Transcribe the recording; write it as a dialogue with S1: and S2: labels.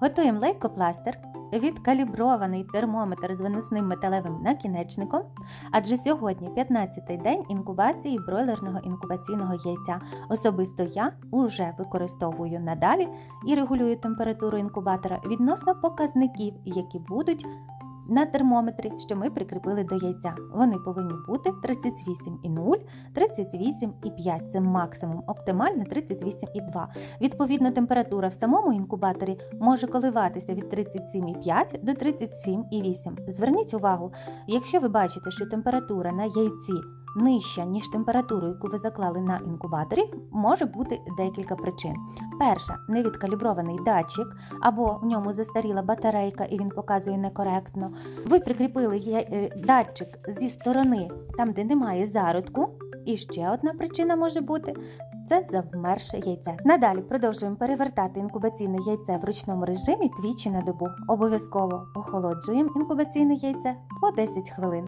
S1: Готуємо лейкопластир, відкалібрований термометр з виносним металевим накінечником, адже сьогодні 15-й день інкубації бройлерного інкубаційного яйця. Особисто я уже використовую надалі і регулюю температуру інкубатора відносно показників, які будуть на термометрі, що ми прикріпили до яйця. Вони повинні бути 38,0, 38,5 це максимум, оптимальне 38,2. Відповідно, температура в самому інкубаторі може коливатися від 37,5 до 37,8. Зверніть увагу, якщо ви бачите, що температура на яйці нижча, ніж температуру, яку ви заклали на інкубаторі, може бути декілька причин. Перша невідкалібрований датчик, або в ньому застаріла батарейка і він показує некоректно. Ви прикріпили е, датчик зі сторони, там, де немає зародку. І ще одна причина може бути це завмерше яйце. Надалі продовжуємо перевертати інкубаційне яйце в ручному режимі двічі на добу. Обов'язково охолоджуємо інкубаційне яйце по 10 хвилин.